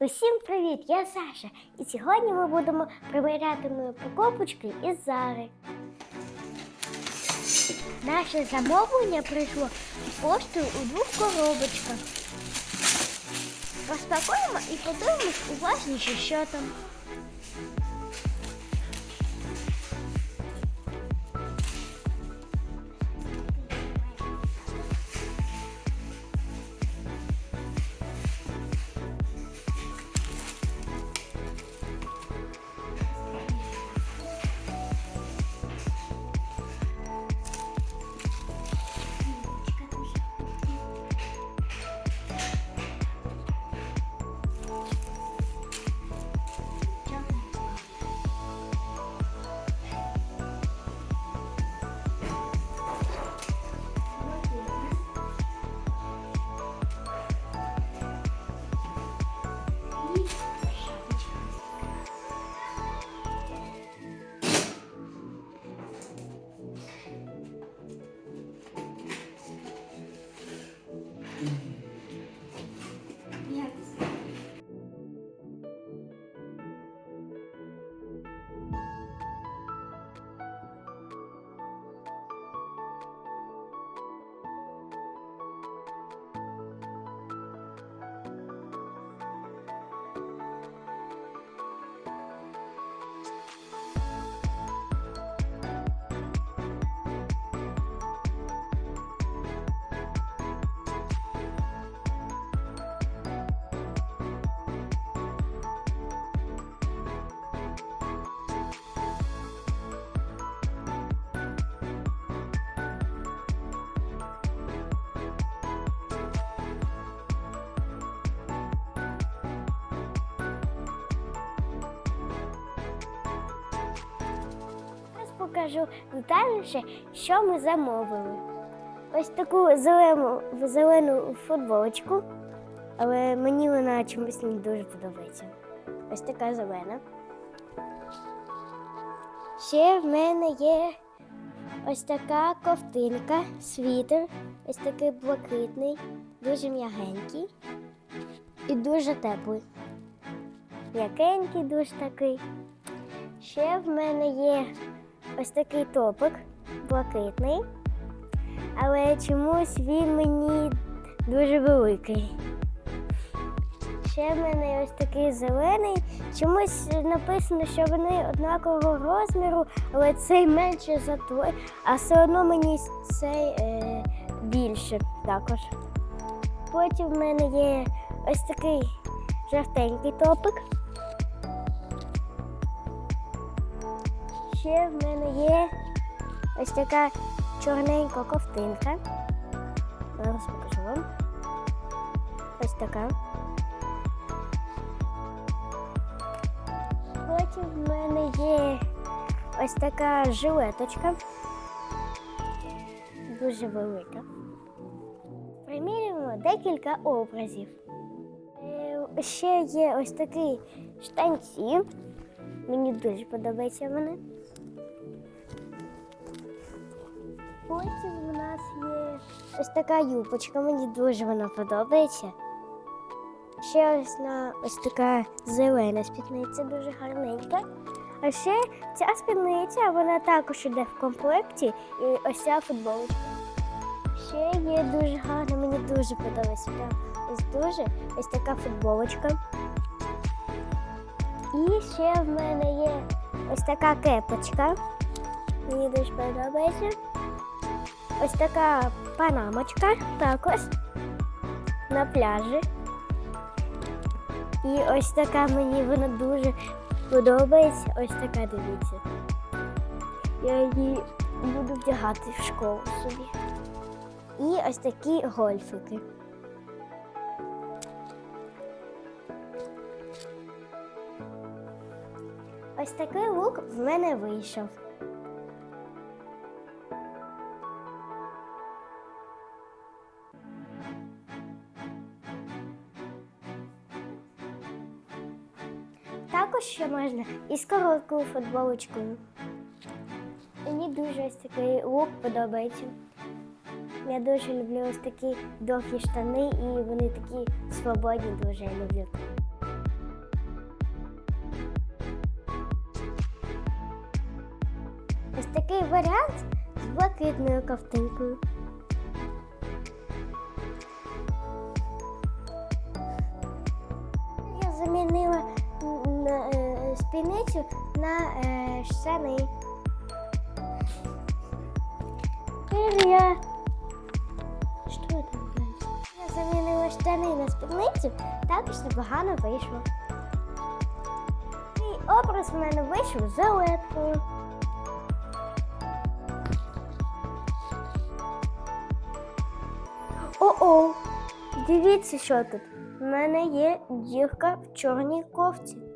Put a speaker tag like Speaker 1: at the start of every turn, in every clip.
Speaker 1: Усім привіт! Я Саша. І сьогодні ми будемо приміряти мої покупочки із Зари. Наше замовлення прийшло поштою у двох коробочках. Розпакуємо і подивимось уважніше, що там. Зараз покажу детальніше, що ми замовили. Ось таку зелену, зелену футболочку, але мені вона чомусь не дуже подобається. Ось така зелена. Ще в мене є ось така ковтинка, світер, ось такий блакитний, дуже м'ягенький і дуже теплий. М'якенький дуже такий. Ще в мене є ось такий топик блакитний, але чомусь він мені дуже великий. Ще в мене ось такий зелений. Чомусь написано, що вони однакового розміру, але цей менше за той, а все одно мені цей е, більше також. Потім в мене є ось такий жовтенький топик. Ще в мене є ось така чорненька ковтинка. Зараз покажу вам. Ось така. Потім в мене є ось така жилеточка. Дуже велика. Примірюємо декілька образів. Е, Ще є ось такі штанці. Мені дуже подобаються вони. Потім у нас є ось така юбочка, мені дуже вона подобається. Ще ось на ось така зелена спідниця, дуже гарненька. А ще ця спідниця, вона також іде в комплекті, і ось ця футболочка. Ще є дуже гарна, мені дуже подобається. Ось дуже ось така футболочка. І ще в мене є ось така кепочка. Мені дуже подобається. Ось така панамочка також на пляжі. І ось така мені вона дуже подобається. Ось така дивіться. Я її буду вдягати в школу собі. І ось такі гольфики. Ось такий лук в мене вийшов. також ще можна із короткою футболочкою. Мені дуже ось такий лук подобається. Я дуже люблю ось такі довгі штани і вони такі свободні, дуже я люблю. Ось такий варіант з блакитною ковтинкою. Я замінила спідницю на е, штани. Тепер я. Що там далі? Я замінила штани на спідницю, також непогано вийшло. Мій образ в мене вийшов зеленкою. О-о! Дивіться, що тут. У мене є дірка в чорній кофті.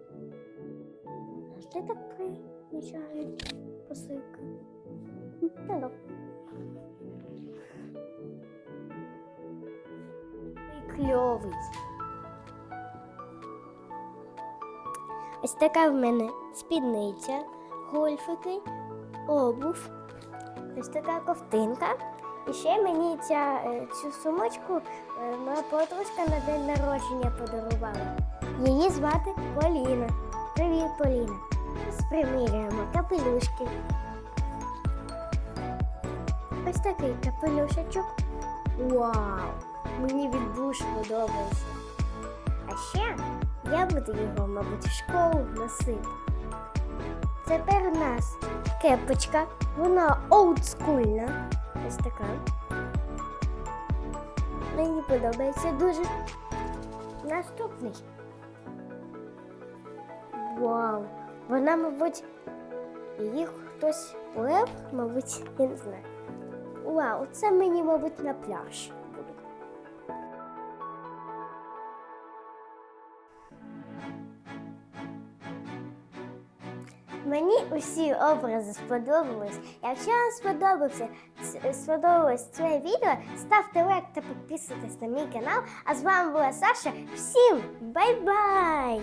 Speaker 1: Завжди так приїжджає посилка. Ну, Кльовий. Ось така в мене спідниця, гольфики, обув, ось така ковтинка. І ще мені ця, е, цю сумочку е, моя подружка на день народження подарувала. Її звати Поліна. Привіт, Поліна. Ось приміряємо капелюшки. Ось такий капелюшечок. Вау! Мені він дуже подобається. А ще я буду його, мабуть, в школу носити. Тепер у нас кепочка, вона олдскульна. Ось така. Мені подобається дуже. Наступний. Вау! Вона, мабуть, її хтось плев, мабуть, я не знаю. Вау, це мені, мабуть, на пляж. Мені усі образи сподобались. Якщо вам сподобався, сподобалось це відео, ставте лайк та підписуйтесь на мій канал. А з вами була Саша. Всім бай-бай!